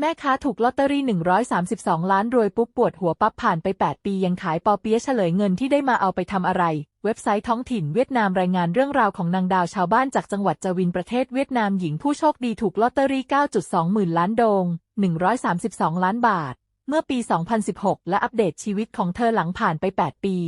แม่ค้าถูกลอตเตอรี่ 132 ล้านรวยปุ๊บปวดหัวปั๊บผ่านไป 8 ปียังขายปอเปี๊ยะเฉลยเงินที่ได้มาเอาไปทำอะไร เว็บไซต์ท้องถิ่นเวียดนามรายงานเรื่องราวของนางดาวชาวบ้านจากจังหวัดจวินประเทศเวียดนามหญิงผู้โชคดีถูกลอตเตอรี่ 9.2 หมื่นล้านโดง 132 ล้านบาท เมื่อปี 2016 และอัปเดตชีวิตของเธอหลังผ่านไป 8 ปี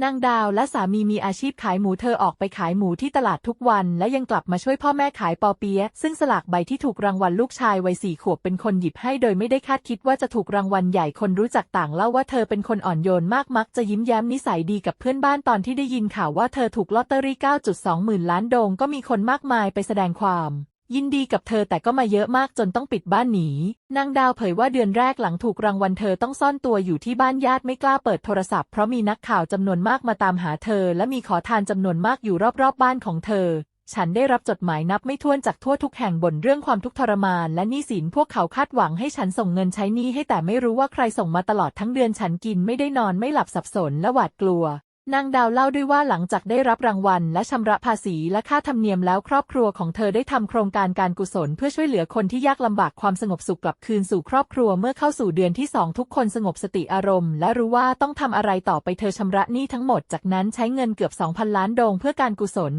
นางดาวและสามีมีอาชีพขายหมูเธอออกไปขายหมูที่ตลาดทุกวัน และยังกลับมาช่วยพ่อแม่ขายปอเปี๊ยะซึ่งสลากใบที่ถูกรางวัลลูกชายวัยสี่ขวบเป็นคนหยิบให้โดยไม่ได้คาดคิดว่าจะถูกรางวัลใหญ่คนรู้จักต่างเล่าว่าเธอเป็นคนอ่อนโยนมากมักจะยิ้มแย้มนิสัยดีกับเพื่อนบ้านตอนที่ได้ยินข่าวว่าเธอถูกลอตเตอรี่ 9.2 หมื่นล้านโดงก็มีคนมากมายไปแสดงความ ยินดีกับเธอแต่ก็มาเยอะมากจนต้องปิดบ้านหนีนางดาวเผยว่าเดือนแรกหลังถูกรางวัลเธอต้องซ่อนตัวอยู่ที่บ้านญาติไม่กล้าเปิดโทรศัพท์เพราะมีนักข่าวจำนวนมากมาตามหาเธอ และมีขอทานจำนวนมากอยู่รอบๆบบ้านของเธอ ฉันได้รับจดหมายนับไม่ถ้วนจากทั่วทุกแห่งบ่นเรื่องความทุกข์ทรมาน และหนี้สินพวกเขาคาดหวังให้ฉันส่งเงินใช้หนี้ให้แต่ไม่รู้ว่าใครส่งมาตลอดทั้งเดือนฉันกินไม่ได้นอนไม่หลับสับสนและหวาดกลัว นางดาวเล่าด้วยว่าหลังจากได้รับรางวัล และชำระภาษีและค่าธรรมเนียมแล้วครอบครัวของเธอได้ทำโครงการการกุศลเพื่อช่วยเหลือคนที่ยากลำบากความสงบสุขกลับคืนสู่ครอบครัวเมื่อเข้าสู่เดือนที่สองทุกคนสงบสติอารมณ์ และรู้ว่าต้องทำอะไรต่อไปเธอชำระหนี้ทั้งหมดจากนั้นใช้เงินเกือบ 2,000 ล้านดงเพื่อการกุศล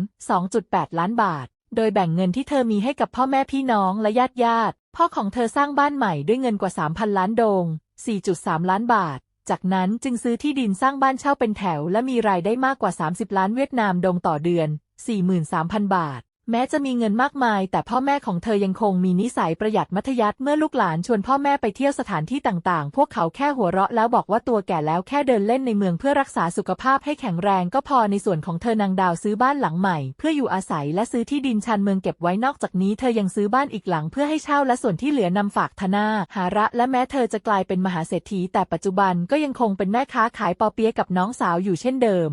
2.8 ล้านบาท โดยแบ่งเงินที่เธอมีให้กับพ่อแม่พี่น้องและญาติญาติพ่อของเธอสร้างบ้านใหม่ด้วยเงินกว่า 3,000 ล้านดง4.3 ล้านบาท จากนั้นจึงซื้อที่ดินสร้างบ้านเช่าเป็นแถว และมีรายได้มากกว่า 30 ล้านเวียดนามดงต่อเดือน 43,000 บาท แม้จะมีเงินมากมาย แต่พ่อแม่ของเธอยังคงมีนิสัยประหยัดมัธยัสถ์เมื่อลูกหลานชวนพ่อแม่ไปเที่ยวสถานที่ต่างๆ พวกเขาแค่หัวเราะแล้วบอกว่าตัวแก่แล้วแค่เดินเล่นในเมืองเพื่อรักษาสุขภาพให้แข็งแรงก็พอในส่วนของเธอนางดาวซื้อบ้านหลังใหม่ เพื่ออยู่อาศัยและซื้อที่ดินชานเมืองเก็บไว้นอกจากนี้เธอยังซื้อบ้านอีกหลังเพื่อให้เช่าและส่วนที่เหลือนำฝากธนาหาระและแม้เธอจะกลายเป็นมหาเศรษฐีแต่ปัจจุบันก็ยังคงเป็นแม่ค้าขายปอเปี๊ยะกับน้องสาวอยู่เช่นเดิม